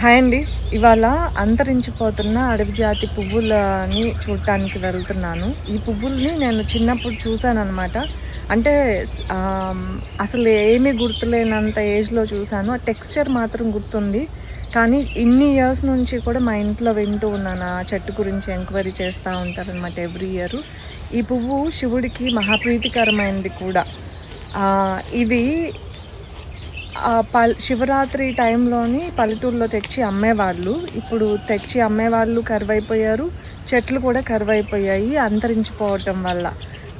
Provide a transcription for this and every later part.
Hi అండి. ఇవాళ అంతరించిపోతున్న అడవి జాతి పువ్వులని చూడటానికి వెళ్తున్నాను. ఈ పువ్వుల్ని నేను చిన్నప్పుడు చూశాను అనమాట అంటే అసలు ఏమీ గుర్తులేనంత ఏజ్లో చూశాను. ఆ టెక్స్చర్ మాత్రం గుర్తుంది. కానీ ఇన్ని ఇయర్స్ నుంచి కూడా మా ఇంట్లో వింటూ ఉన్నాను. ఆ చెట్టు గురించి ఎంక్వైరీ చేస్తూ ఉంటారనమాట ఎవ్రీ ఇయర్. ఈ పువ్వు శివుడికి మహాప్రీతికరమైనది కూడా. ఇది పల్ శివరాత్రి టైంలోని పల్లెటూరులో తెచ్చి అమ్మేవాళ్ళు. ఇప్పుడు తెచ్చి అమ్మేవాళ్ళు కరువైపోయారు. చెట్లు కూడా కరువైపోయాయి అంతరించిపోవటం వల్ల.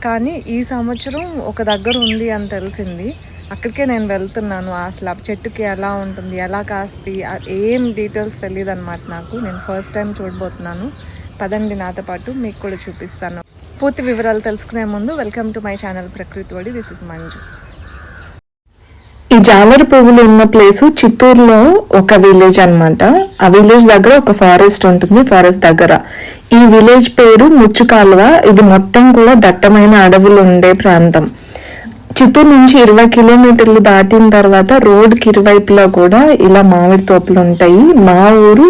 కానీ ఈ సంవత్సరం ఒక దగ్గర ఉంది అని తెలిసింది. అక్కడికే నేను వెళ్తున్నాను అసలు. ఆ చెట్టుకి ఎలా ఉంటుంది ఎలా కాస్తి ఏం డీటెయిల్స్ తెలియదు అనమాట నాకు. నేను ఫస్ట్ టైం చూడబోతున్నాను. పదండి నాతో పాటు మీకు కూడా చూపిస్తాను. పూర్తి వివరాలు తెలుసుకునే ముందు వెల్కమ్ టు మై ఛానల్ ప్రకృతి వడి దిస్ ఇస్ మంజు. ఈ పువ్వులు ఉన్న ప్లేస్ చిత్తూరులో ఒక విలేజ్ అనమాట ఆ విలేజ్ దగ్గర ఒక ఫారెస్ట్ ఉంటుంది ఫారెస్ట్ దగ్గర. ఈ విలేజ్ పేరు ముచ్చుకాల్వ. ఇది మొత్తం కూడా దట్టమైన అడవులు ఉండే ప్రాంతం. చిత్తూరు నుంచి ఇరవై కిలోమీటర్లు దాటిన తర్వాత రోడ్కి ఇరువైపులా కూడా ఇలా మామిడి తోపులు ఉంటాయి. మా ఊరు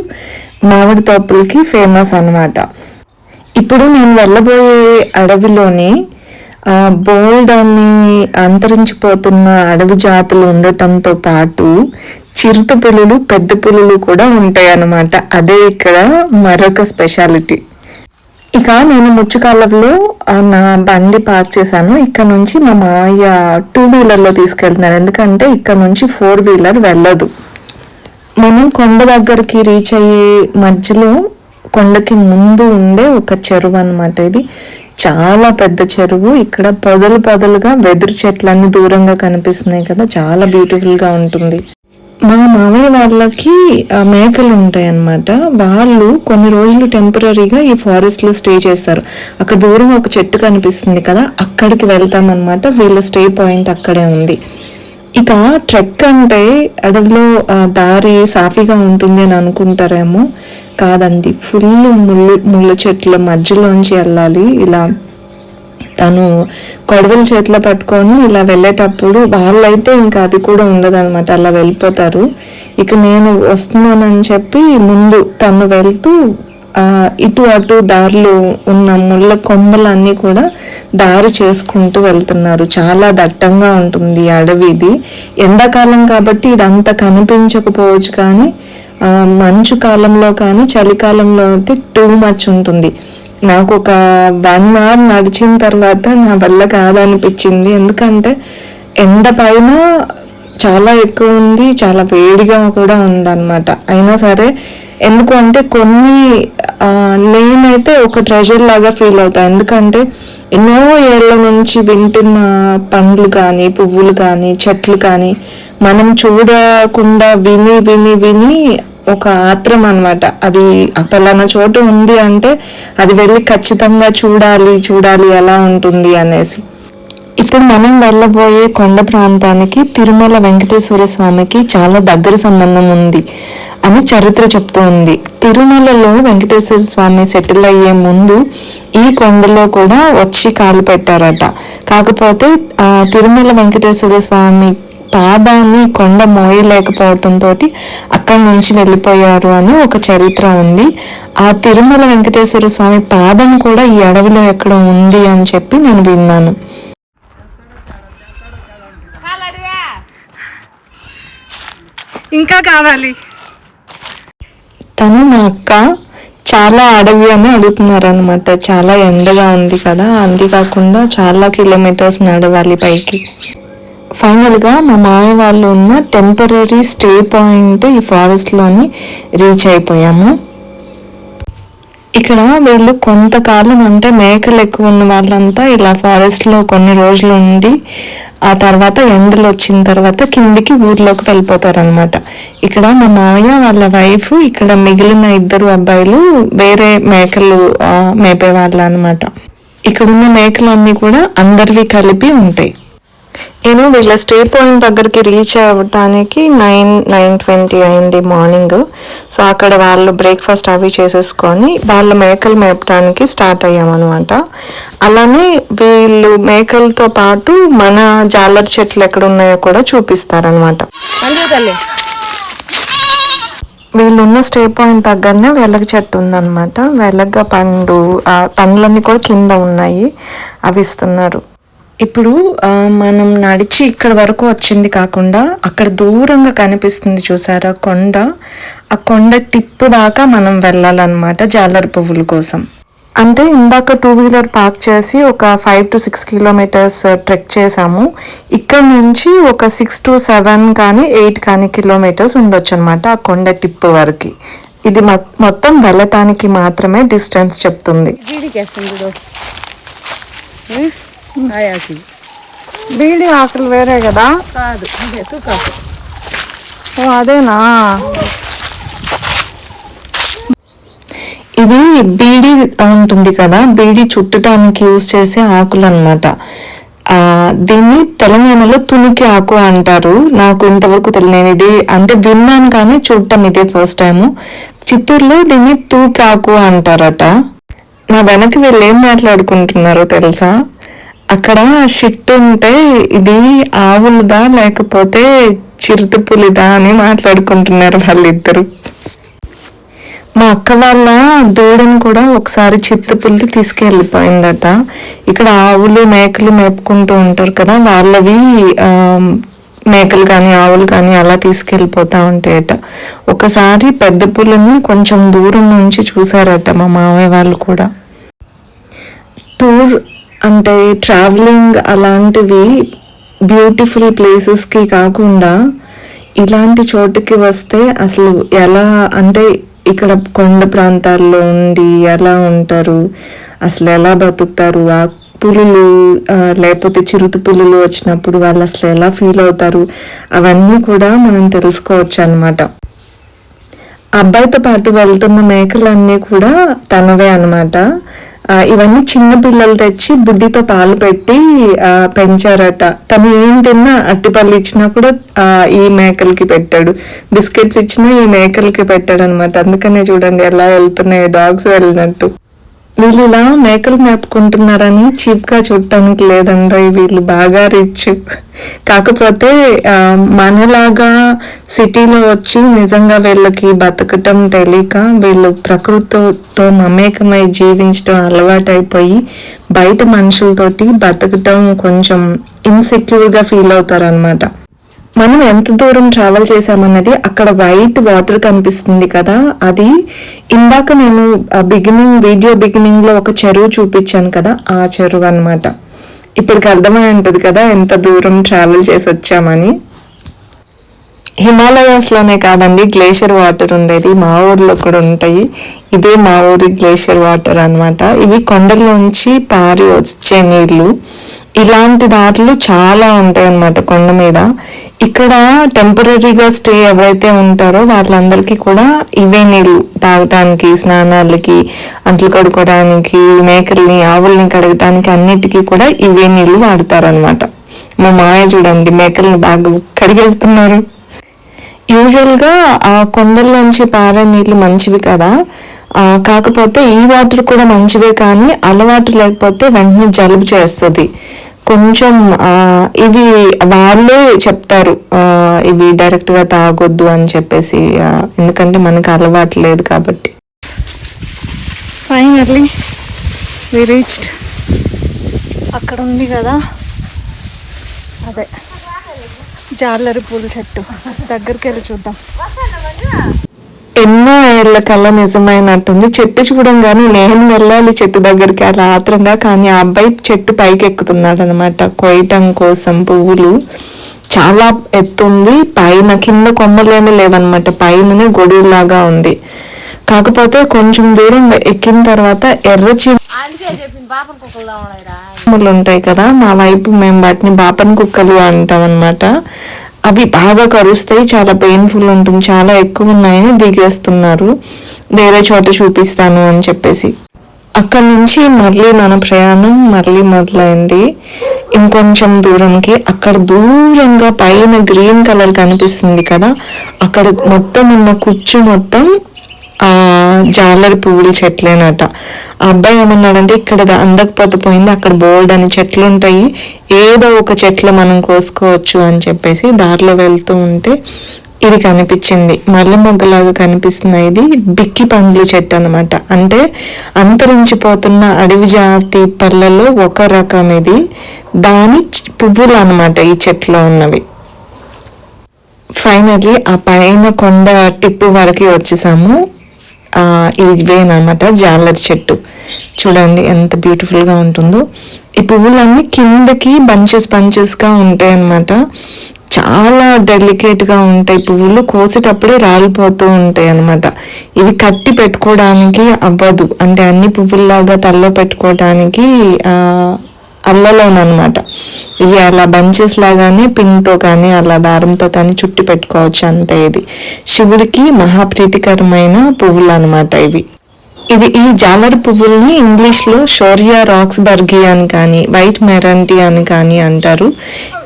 మామిడి తోపులకి ఫేమస్ అన్నమాట. ఇప్పుడు నేను వెళ్ళబోయే అడవిలోని బోల్డ్ అని అంతరించిపోతున్న అడవి జాతులు ఉండటంతో పాటు చిరుత పులులు పెద్ద పులులు కూడా ఉంటాయి అన్నమాట అదే ఇక్కడ మరొక స్పెషాలిటీ. ఇక నేను ముచ్చుకాలంలో నా బండి పార్క్ చేశాను. ఇక్కడ నుంచి మా మాయ టూ వీలర్లో తీసుకెళ్తున్నాను ఎందుకంటే ఇక్కడ నుంచి ఫోర్ వీలర్ వెళ్ళదు. మనం కొండ దగ్గరికి రీచ్ అయ్యే మధ్యలో కొండకి ముందు ఉండే ఒక చెరువు అన్నమాట ఇది. చాలా పెద్ద చెరువు. ఇక్కడ పొదలు పొదలుగా వెదురు చెట్లన్నీ దూరంగా కనిపిస్తున్నాయి కదా. చాలా బ్యూటిఫుల్గా ఉంటుంది. మా మామయ్య వాళ్ళకి మేకలు ఉంటాయి అన్నమాట వాళ్ళు కొన్ని రోజులు టెంపరీగా ఈ ఫారెస్ట్లో స్టే చేస్తారు. అక్కడ దూరం ఒక చెట్టు కనిపిస్తుంది కదా. అక్కడికి వెళ్తాం అనమాట వీళ్ళ స్టే పాయింట్ అక్కడే ఉంది. ఇక ట్రెక్ అంటే అడవిలో దారి సాఫీగా ఉంటుంది అని అనుకుంటారేమో. కాదండి ఫుల్ ముళ్ళు ముళ్ళ చెట్ల మధ్యలోంచి వెళ్ళాలి. ఇలా తను కొడవలు చేతిలో పట్టుకొని ఇలా వెళ్ళేటప్పుడు వాళ్ళైతే ఇంకా అది కూడా ఉండదు అలా వెళ్ళిపోతారు. ఇక నేను వస్తున్నానని చెప్పి ముందు తను వెళ్తూ ఇటు అటు దారిలో ఉన్న ముళ్ళ కొమ్మలన్నీ కూడా దారి చేసుకుంటూ వెళ్తున్నారు. చాలా దట్టంగా ఉంటుంది ఈ అడవి ఇది. ఎండాకాలం కాబట్టి ఇదంతా కనిపించకపోవచ్చు కానీ మంచు కాలంలో కానీ చలికాలంలో అయితే టూ మచ్ ఉంటుంది. నాకు ఒక వన్ అవర్ నడిచిన తర్వాత నా వల్ల కాదనిపించింది. ఎందుకంటే ఎండ పైన చాలా ఎక్కువ ఉంది చాలా వేడిగా కూడా ఉందన్నమాట. అయినా సరే ఎందుకు అంటే కొన్ని నేనైతే ఒక ట్రెజర్ లాగా ఫీల్ అవుతా. ఎందుకంటే ఎన్నో ఏళ్ళ నుంచి వింటున్న పండ్లు కానీ పువ్వులు కానీ చెట్లు కానీ మనం చూడకుండా విని విని విని ఒక ఆత్రం అనమాట అది ఆ పలానా చోటు ఉంది అంటే అది వెళ్ళి ఖచ్చితంగా చూడాలి చూడాలి ఎలా ఉంటుంది అనేసి. ఇప్పుడు మనం వెళ్ళబోయే కొండ ప్రాంతానికి తిరుమల వెంకటేశ్వర స్వామికి చాలా దగ్గర సంబంధం ఉంది అని చరిత్ర చెప్తోంది తిరుమలలో వెంకటేశ్వర స్వామి సెటిల్ అయ్యే ముందు ఈ కొండలో కూడా వచ్చి కాలు పెట్టారట. కాకపోతే ఆ తిరుమల వెంకటేశ్వర స్వామి పాదాన్ని కొండ మోయలేకపోవటంతో అక్కడి నుంచి వెళ్ళిపోయారు అని ఒక చరిత్ర ఉంది. ఆ తిరుమల వెంకటేశ్వర స్వామి పాదం కూడా ఈ అడవిలో ఎక్కడ ఉంది అని చెప్పి నేను విన్నాను. ఇంకా కావాలి. తను మా అక్క చాలా అడవి అని అడుగుతున్నారనమాట చాలా ఎండగా ఉంది కదా అంతేకాకుండా చాలా కిలోమీటర్స్ నడవాలి పైకి. ఫైనల్గా మా మామయ్య వాళ్ళు ఉన్న టెంపరీ స్టే పాయింట్ ఈ ఫారెస్ట్లోని రీచ్ అయిపోయాము. ఇక్కడ వీళ్ళు కొంతకాలం అంటే మేకలు ఎక్కువ ఉన్న వాళ్ళంతా ఇలా ఫారెస్ట్లో కొన్ని రోజులు ఉండి ఆ తర్వాత ఎండలు వచ్చిన తర్వాత కిందికి ఊర్లోకి వెళ్ళిపోతారనమాట ఇక్కడ మా మామయ్య వాళ్ళ వైఫ్ ఇక్కడ మిగిలిన ఇద్దరు అబ్బాయిలు వేరే మేకలు మేపే వాళ్ళు అనమాట ఇక్కడున్న మేకలన్నీ కూడా అందరివి కలిపి ఉంటాయి. నేను వీళ్ళ స్టే పాయింట్ దగ్గరికి రీచ్ అవ్వటానికి నైన్ నైన్ ట్వంటీ అయింది మార్నింగ్. సో అక్కడ వాళ్ళు బ్రేక్ఫాస్ట్ అవి చేసేసుకొని వాళ్ళ మేకలు మేపడానికి స్టార్ట్ అయ్యామన్నమాట. అలానే వీళ్ళు మేకలతో పాటు మన జాలర్ చెట్లు ఎక్కడ ఉన్నాయో కూడా చూపిస్తారనమాట వీళ్ళున్న స్టే పాయింట్ దగ్గరనే వెలగ చెట్టు ఉందన్నమాట. వెలగ పండు ఆ పండ్లన్నీ కూడా కింద ఉన్నాయి. అవి ఇస్తున్నారు. ఇప్పుడు మనం నడిచి ఇక్కడ వరకు వచ్చింది కాకుండా అక్కడ దూరంగా కనిపిస్తుంది చూసారా కొండ. ఆ కొండ టిప్పు దాకా మనం వెళ్ళాలన్నమాట జాలరి పువ్వుల కోసం. అంటే ఇందాక టూ వీలర్ పార్క్ చేసి ఒక five to six kilometres trek చేసాము ఇక్కడ నుంచి ఒక సిక్స్ టు సెవెన్ కానీ ఎయిట్ కానీ కిలోమీటర్స్ ఉండొచ్చు అనమాట ఆ కొండ టిప్పు వరకు. ఇది మొత్తం వెళ్ళటానికి మాత్రమే డిస్టెన్స్ చెప్తుంది. ఆయాకి బీడీ ఆకులు వేరే కదా? కాదు అదే తూకాకు ఓ అదేనా? ఇవి బీడీ ఉంటుంది కదా బీడీ చుట్టడానికి యూజ్ చేసే ఆకులు అనమాట దీన్ని తెలంగాణలో తునికి ఆకు అంటారు. నాకు ఇంతవరకు తెలియదు నేను ఇది అంటే విన్నాను కానీ చూడటం ఇదే ఫస్ట్ టైము చిత్తూరులో దీన్ని తూకి ఆకు అంటారట. నా వెనక్కి వీళ్ళు ఏం మాట్లాడుకుంటున్నారో తెలుసా? అక్కడ షిట్ ఉంటే ఇది ఆవులదా లేకపోతే చిరుత పులిదా అని మాట్లాడుకుంటున్నారు వాళ్ళిద్దరు. మా అక్క వాళ్ళ దూడను కూడా ఒకసారి చిత్తపుల్లి తీసుకెళ్ళిపోయిందట. ఇక్కడ ఆవులు మేకలు మేపుకుంటూ ఉంటారు కదా వాళ్ళవి మేకలు కానీ ఆవులు కానీ అలా తీసుకెళ్ళిపోతూ ఉంటాయట. ఒకసారి పెద్ద పుల్లని కొంచెం దూరం నుంచి చూసారట మా మామయ్య వాళ్ళు కూడా. టూర్ అంటే ట్రావెలింగ్ అలాంటివి బ్యూటిఫుల్ ప్లేసెస్కి కాకుండా ఇలాంటి చోటుకి వస్తే అసలు ఎలా అంటే ఇక్కడ కొండ ప్రాంతాల్లో ఉండి ఎలా ఉంటారు? అసలు ఎలా బతుకుతారు? ఆ పులులు లేకపోతే చిరుత పులులు వచ్చినప్పుడు వాళ్ళు అసలు ఎలా ఫీల్ అవుతారు? అవన్నీ కూడా మనం తెలుసుకోవచ్చు అనమాట అబ్బాయితో పాటు వెళ్తున్న మేకలన్నీ కూడా తనవే అనమాట ఇవన్నీ చిన్న పిల్లలు తెచ్చి బుడ్డితో పాలు పెట్టి ఆ, పెంచారట. తను ఏం తిన్నా అట్టిపల్లి ఇచ్చినా కూడా ఆ, ఈ మేకలకి పెట్టాడు. బిస్కెట్స్ ఇచ్చినా ఈ మేకలకి పెట్టాడు అనమాట అందుకనే చూడండి ఎలా వెళ్తున్నాయి డాగ్స్ వెళ్ళినట్టు. వీళ్ళు ఇలా మేకలు మేపుకుంటున్నారని చీప్గా చూడటానికి లేదండి వీళ్ళు బాగా రిచ్ కాకపోతే మనలాగా సిటీలో వచ్చి నిజంగా వీళ్ళకి బతకటం తెలియక వీళ్ళు ప్రకృతితో మమేకమై జీవించడం అలవాటైపోయి బయట మనుషులతోటి బతకటం కొంచెం ఇన్సెక్యూర్గా ఫీల్ అవుతారనమాట మనం ఎంత దూరం ట్రావెల్ చేసామన్నది అక్కడ వైట్ వాటర్ కనిపిస్తుంది కదా. అది ఇందాక నేను బిగినింగ్ వీడియో బిగినింగ్లో ఒక చెరువు చూపించాను కదా ఆ చెరువు అన్నమాట. ఇప్పటికి అర్థమై ఉంటుంది కదా ఎంత దూరం ట్రావెల్ చేసి వచ్చామని హిమాలయాస్లోనే కాదండి గ్లేషియర్ వాటర్ ఉండేది మా ఊర్లో కూడా ఉంటాయి. ఇదే మా ఊరి గ్లేషియర్ వాటర్ అన్నమాట. ఇవి కొండలోంచి పారి వచ్చే నీళ్ళు. ఇలాంటి దారులు చాలా ఉంటాయి అన్నమాట కొండ మీద. ఇక్కడ టెంపరీగా స్టే ఎవరైతే ఉంటారో వాళ్ళందరికీ కూడా ఇవే నీళ్ళు తాగటానికి స్నానాలకి అంట్లు కడుక్కోవడానికి మేకల్ని ఆవుల్ని కడగటానికి అన్నిటికీ కూడా ఇవే నీళ్ళు వాడతారనమాట మా మాయ చూడండి మేకల్ని బాగా కడిగేస్తున్నారు. యూజువల్గా ఆ కొండల్లోంచి పారే నీళ్ళు మంచివి కదా. కాకపోతే ఈ వాటర్ కూడా మంచివే కానీ అలవాటు లేకపోతే వెంటనే జలుబు చేస్తుంది. కొంచెం ఇవి వాళ్ళే చెప్తారు ఇవి డైరెక్ట్గా తాగొద్దు అని చెప్పేసి ఎందుకంటే మనకి అలవాటు లేదు కాబట్టి. ఫైనల్లీ వి రీచ్డ్ అక్కడ ఉంది కదా. అదే. జాలరి పూల చెట్టు. దగ్గరికి వెళ్ళి చూద్దాం. ఎన్నో ఏళ్ళ కళ్ళ నిజమైనట్టుంది. చెట్టు చూడంగానే నేను వెళ్ళాలి చెట్టు దగ్గరికి. అలా ఆత్రంగా కానీ ఆ అబ్బాయి చెట్టు పైకి ఎక్కుతున్నాడు అనమాట కొయ్యటం కోసం పువ్వులు. చాలా ఎత్తుంది. పైన కింద కొమ్మలేమీ లేవన్నమాట పైననే గొడుగులాగా ఉంది. కాకపోతే కొంచెం దూరం ఎక్కిన తర్వాత ఎర్ర చీమలు ఉంటాయి కదా మా వైపు మేము వాటిని బాపన్ కుక్కలు అంటాం అనమాట అవి బాగా కరుస్తాయి చాలా పెయిన్ఫుల్ ఉంటుంది చాలా ఎక్కువ ఉన్నాయని దిగేస్తున్నారు. వేరే చోట చూపిస్తాను అని చెప్పేసి. అక్కడ నుంచి మళ్ళీ మన ప్రయాణం మళ్ళీ మొదలైంది. ఇంకొంచెం దూరంకి అక్కడ దూరంగా పైన గ్రీన్ కలర్ కనిపిస్తుంది కదా అక్కడ మొత్తం ఉన్న కుచ్చు మొత్తం జాలరి పువ్వుల చెట్లేనట. ఆ అబ్బాయి ఏమన్నాడంటే ఇక్కడ అందకపోతే పోయింది అక్కడ బోల్డ్ అని చెట్లు ఉంటాయి ఏదో ఒక చెట్లు మనం కోసుకోవచ్చు అని చెప్పేసి దారిలో వెళ్తూ ఉంటే ఇది కనిపించింది. మల్లె మొగ్గలాగా కనిపిస్తుంది ఇది బిక్కి పండ్ల చెట్టు అన్నమాట. అంటే అంతరించిపోతున్న అడవి జాతి పళ్ళలో ఒక రకం ఇది. దాని పువ్వులు అన్నమాట ఈ చెట్లో ఉన్నవి. ఫైనల్లీ ఆ పైన కొండ టిప్పు వరకు వచ్చేసాము. ఆ, ఇవేనమాట జాలర్ చెట్టు. చూడండి ఎంత బ్యూటిఫుల్గా ఉంటుందో. ఈ పువ్వులన్నీ కిందకి బంచెస్ బంచెస్గా ఉంటాయి అన్నమాట చాలా డెలికేట్గా ఉంటాయి పువ్వులు కోసేటప్పుడే రాలిపోతూ ఉంటాయి అన్నమాట ఇవి కట్టి పెట్టుకోవడానికి అవ్వదు. అంటే అన్ని పువ్వుల్లాగా తల్లో పెట్టుకోవడానికి ఆ, అల్లలోనమాట ఇవి అలా బంచెస్ లాగానే పిన్తో కానీ అలా దారంతో కానీ చుట్టి పెట్టుకోవచ్చు. అంతే ఇది. శివుడికి మహాప్రీతికరమైన పువ్వులు అన్నమాట ఇవి. ఇది ఈ జాలర్ పువ్వుల్ని ఇంగ్లీష్లో షోరియా రాక్స్ బర్గి అని కానీ వైట్ మెరంటీ అని కానీ అంటారు.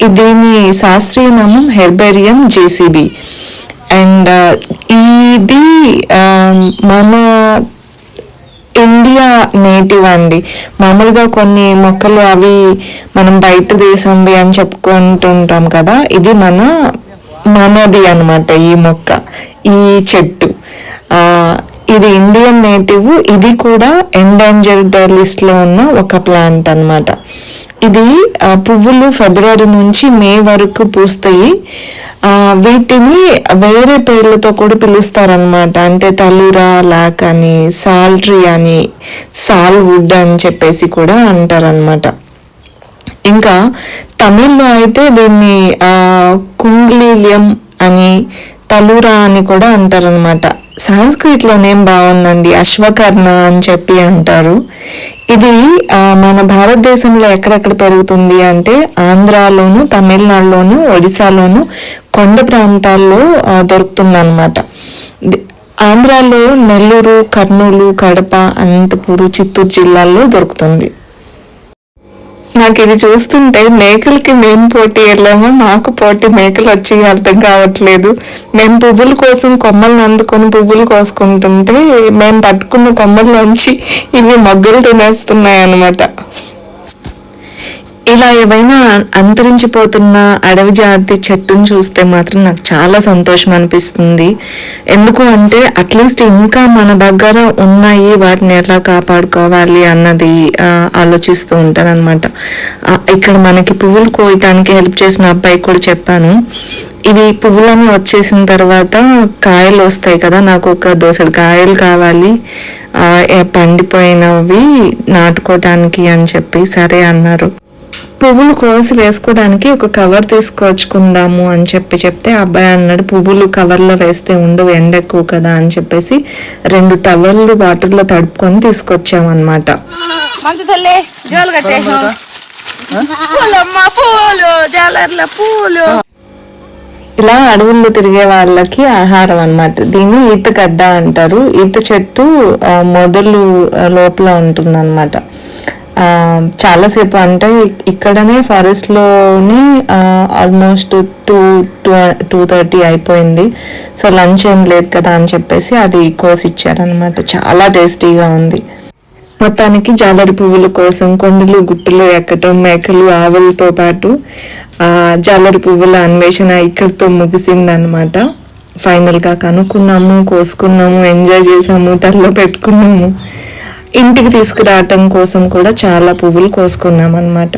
దీని శాస్త్రీయ నామం హెర్బేరియం జేసీబీ. అండ్ ఇది మన ఇండియా నేటివ్ అండి. మామూలుగా కొన్ని మొక్కలు అవి మనం బయట దేశంవి అని చెప్పుకుంటుంటాం కదా ఇది మన మనది అన్నమాట ఈ మొక్క ఈ చెట్టు. ఇది ఇండియన్ నేటివ్ ఇది కూడా ఎండాంజర్డ్ లిస్ట్లో ఉన్న ఒక ప్లాంట్ అనమాట ఇది పువ్వులు ఫిబ్రవరి నుంచి మే వరకు పూస్తాయి. వీటిని వేరే పేర్లతో కూడా పిలుస్తారనమాట అంటే తలురా లాక్ అని సాల్ట్రీ అని సాల్ వుడ్ అని చెప్పేసి కూడా అంటారనమాట ఇంకా తమిళ్ళో అయితే దీన్ని కుంగ్లీలియం అని తలూరా అని కూడా అంటారనమాట సాంస్క్రిట్ నేమ్ బాగుందండి? అశ్వకర్ణ అని చెప్పి అంటారు. ఇది మన భారతదేశంలో ఎక్కడెక్కడ పెరుగుతుంది అంటే ఆంధ్రాలోను తమిళనాడులోను ఒడిశాలోను కొండ ప్రాంతాల్లో దొరుకుతుందన్నమాట. ఆంధ్రాలో నెల్లూరు కర్నూలు కడప అనంతపూరు చిత్తూరు జిల్లాల్లో దొరుకుతుంది. నాకు ఇది చూస్తుంటే మేకలకి మేము పోటీ వెళ్ళామో మాకు పోటీ మేకలు వచ్చి అర్థం కావట్లేదు. మేము పువ్వుల కోసం కొమ్మలను అందుకొని పువ్వులు కోసుకుంటుంటే మేము పట్టుకున్న కొమ్మల్లోంచి ఇవి మొగ్గలు తినేస్తున్నాయి అన్నమాట ఇలా ఏవైనా అంతరించిపోతున్న అడవి జాతి చెట్టును చూస్తే మాత్రం నాకు చాలా సంతోషం అనిపిస్తుంది. ఎందుకు అంటే అట్లీస్ట్ ఇంకా మన దగ్గర ఉన్నాయి వాటిని ఎలా కాపాడుకోవాలి అన్నది ఆలోచిస్తూ ఉంటాను ఇక్కడ మనకి పువ్వులు కోయటానికి హెల్ప్ చేసిన అబ్బాయి కూడా చెప్పాను. ఇవి పువ్వులన్నీ వచ్చేసిన తర్వాత కాయలు వస్తాయి కదా నాకు ఒక దోసెడు కాయలు కావాలి. ఏ పండిపోయినవి నాటుకోవటానికి అని చెప్పి సరే అన్నారు. పువ్వులు కోసి వేసుకోవడానికి ఒక కవర్ తీసుకొచ్చుకుందాము అని చెప్పి చెప్తే ఆ అబ్బాయి అన్నాడు పువ్వులు కవర్లో వేస్తే ఉండవు ఎండ ఎక్కువ కదా అని చెప్పేసి రెండు టవల్లు వాటర్లో తడుపుకొని తీసుకొచ్చామన్నమాట. మంచి తల్లి జోలు కట్టేసాం పూలమ్మ పూలు జాలర్ల పూలు. ఇలా అడవుల్లో తిరిగే వాళ్ళకి ఆహారం అన్నమాట. దీన్ని ఈతగడ్డ అంటారు. ఈత చెట్టు మొదలు లోపల ఉంటుందన్నమాట. చాలాసేపు అంటే ఇక్కడనే ఫారెస్ట్లోనే almost two two two thirty అయిపోయింది. సో లంచ్ ఏం లేదు కదా అని చెప్పేసి అది కోసి ఇచ్చారనమాట చాలా టేస్టీగా ఉంది. మొత్తానికి జాలరి పువ్వుల కోసం కొండలు గుట్టలు ఎక్కటం మేకలు ఆవులతో పాటు జాలరి పువ్వుల అన్వేషణ ఇక్కడితో ముగిసిందనమాట ఫైనల్గా కనుక్కున్నాము కోసుకున్నాము ఎంజాయ్ చేసాము తల్లో పెట్టుకున్నాము. ఇంటికి తీసుకురావటం కోసం కూడా చాలా పువ్వులు కోసుకున్నాం అనమాట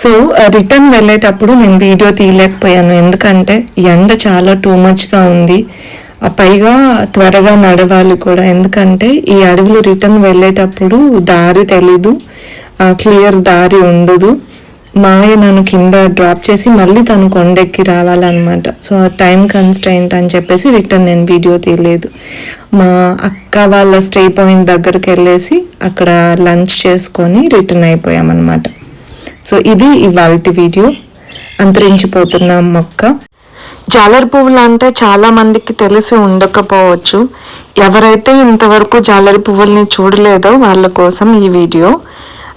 సో రిటర్న్ uh, వెళ్ళేటప్పుడు నేను వీడియో తీయలేకపోయాను. ఎందుకంటే ఎండ చాలా టూ మచ్గా ఉంది. ఆ పైగా త్వరగా నడవాలి కూడా. ఎందుకంటే ఈ అడవిలో రిటర్న్ వెళ్ళేటప్పుడు దారి తెలీదు. క్లియర్ దారి ఉండదు. మావయ్య నన్ను కింద డ్రాప్ చేసి మళ్ళీ తను కొండెక్కి రావాలన్నమాట. సో టైం కన్స్టైంట్ అని చెప్పేసి రిటర్న్ నేను వీడియో తీయలేదు. మా అక్క వాళ్ళ స్టే పాయింట్ దగ్గరికి వెళ్ళేసి అక్కడ లంచ్ చేసుకొని రిటర్న్ అయిపోయామన్నమాట. సో ఇది ఇవాళ వీడియో అంతరించిపోతున్న మొక్క. జాలర్ పువ్వులు అంటే చాలా మందికి తెలిసి ఉండకపోవచ్చు. ఎవరైతే ఇంతవరకు జాలరి పువ్వుల్ని చూడలేదో వాళ్ళ కోసం ఈ వీడియో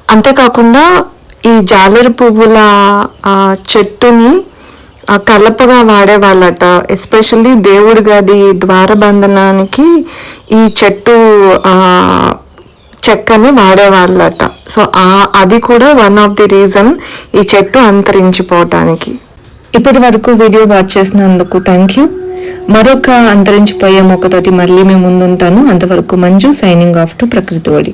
అంతేకాకుండా ఈ జాలరి పువ్వుల చెట్టుని కలపగా వాడేవాళ్ళట. ఎస్పెషల్లీ దేవుడి గది ద్వారబంధనానికి ఈ చెట్టు చెక్కని వాడేవాళ్ళట. సో అది కూడా వన్ ఆఫ్ ది రీజన్ ఈ చెట్టు అంతరించిపోవటానికి. ఇప్పటి వరకు వీడియో వాచ్ చేసినందుకు థ్యాంక్ యూ మరొక అంతరించిపోయే మొక్కతోటి మళ్ళీ మేము ముందుంటాను. అంతవరకు మంజు సైనింగ్ ఆఫ్ టు ప్రకృతి ఒడి